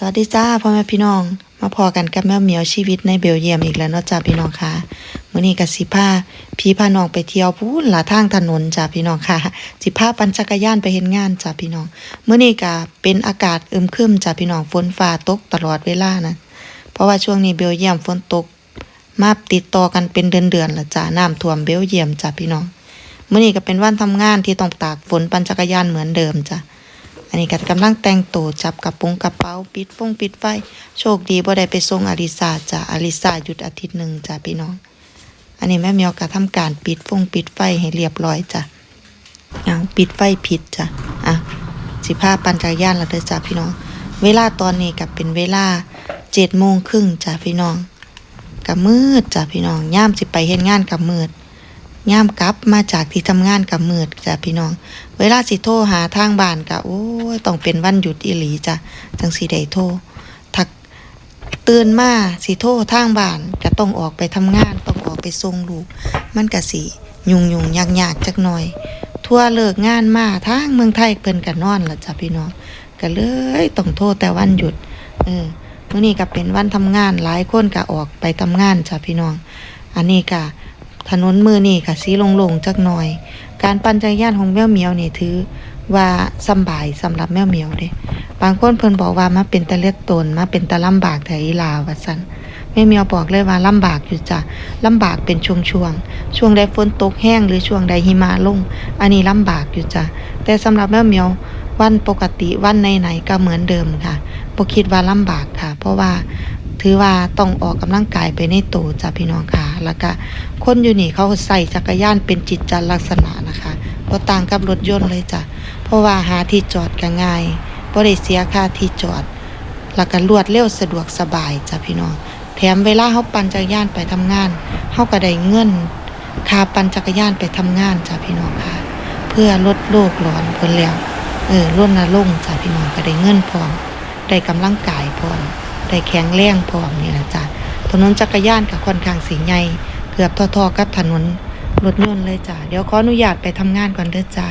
สวัสดีจ้าพ่อแม่พี่น้อง มาพอกันกับแมวเหมียวชีวิตในเบลเยียมอีกแล้วเนาะจ้าพี่น้องค่ะมื้อนี้ก็สิพาพี่พาน้องไปเที่ยวพูนละทางถนนจ้าพี่น้องค่ะสิพาปั่นจักรยานไปเฮ็ดงานจ้าพี่น้องมื้อนี้ก็เป็นอากาศอึมครึมจ้าพี่น้องฝนฟ้าตกตลอดเวลานะเพราะว่าช่วงนี้เบลเยียมฝนตก มาติดต่อกันเป็นเดือนๆและจ้าน้ำท่วมเบลเยียมจ้าพี่น้องมื้อนี้ก็เป็นวันทำงานที่ต้องตากฝนปั่นจักรยานเหมือนเดิมจ้า อันนี้ก็กำลังแต่งตัวจับกระโปรงกระเป๋าปิดฟงปิดไฟ โชคดีบ่ได้ไปส่งอลิสาจ้ะอลิสาหยุดอาทิตย์หนึ่งจ้ะพี่น้อง อันนี้แม่เมียวก็ทำการปิดฟงปิดไฟให้เรียบร้อยจ้ะอะปิดไฟผิดจ้ะอะสิพาปันจักรยานแล้วเด้อจ้ะพี่น้อง เวลาตอนนี้ก็เป็นเวลาเจ็ดโมงครึ่งจ้ะพี่น้องก็มืดจ้ะพี่น้องย่ามสิไปเฮ็ดงานกับมืด ย่ามกลับมาจากที่ทำงานกับมืดจ้ะพี่น้อง เวลาสิโทรหาทางบ้านก็โอ้ยต้องเป็นวันหยุดอีหลีจ้ะจังสิได้โทรทักตื่นมาสิโทรทางบ้านก็ต้องออกไปทำงานต้องออกไปส่งลูก มันก็สิยุ่งยุ่งยากยากจักหน่อย ทั่วเลิกงานมาทางเมืองไทยเพิ่นก็นอนละจ้ะพี่น้องก็เลยต้องโทรแต่วันหยุด เออมื้อนี้ก็เป็นวันทำงานหลายคนก็ออกไปทำงานจ้ะพี่น้อง อันนี้ก็ ถนนมือนี่ค่ะสีโลงๆจักหน่อย การปั่นจักรยานของแมวเหมียวนี่ถือว่าสบายสำหรับแมวเหมียวเด้บางคนเพิ่นบอกว่ามาเป็นตะเลือกตนมาเป็นตะลำบากแถอีลาว่าซั่นแม่เหมียวบอกเลยว่าลำบากอยู่จ้ะลำบากเป็นช่วงๆช่วงใดฝนตกแห้งหรือช่วงใดหิมะลง อันนี้ลำบากอยู่จ้ะแต่สำหรับแมวเหมียววันปกติวันไหนๆก็เหมือนเดิมค่ะบ่คิดว่าลำบากค่ะ เพราะว่า ถือว่าต้องออกกำลังกายไปในตัวจ้ะพี่น้องค่ะ แล้วก็คนอยู่นี่เขาใส่จักรยานเป็นจิตจลักษณะนะคะบ่ต่างกับรถยนต์เลยจ้ะ เพราะว่าหาที่จอดก็ง่ายบ่ได้เสียค่าที่จอด แล้วก็รวดเร็วสะดวกสบายจ้ะพี่น้อง แถมเวลาเฮาปั่นจักรยานไปทำงานเฮาก็ได้เงินค่าปั่นจักรยานไปทำงานจ้ะพี่น้องค่ะ เพื่อลดโลกร้อนเพิ่นแล้ว เออรณรงค์จ้ะพี่น้องก็ได้เงินพร้อมได้กำลังกายพร้อม ได้แข็งแรงพร้อมนี่ล่ะจ้ะถนนจักรยานกับค่อนข้างสีใหญ่เกือบทอๆกับถนนรถยนต์เลยจ้ะเดี๋ยวขออนุญาตไปทำงานก่อนเด้อจ้า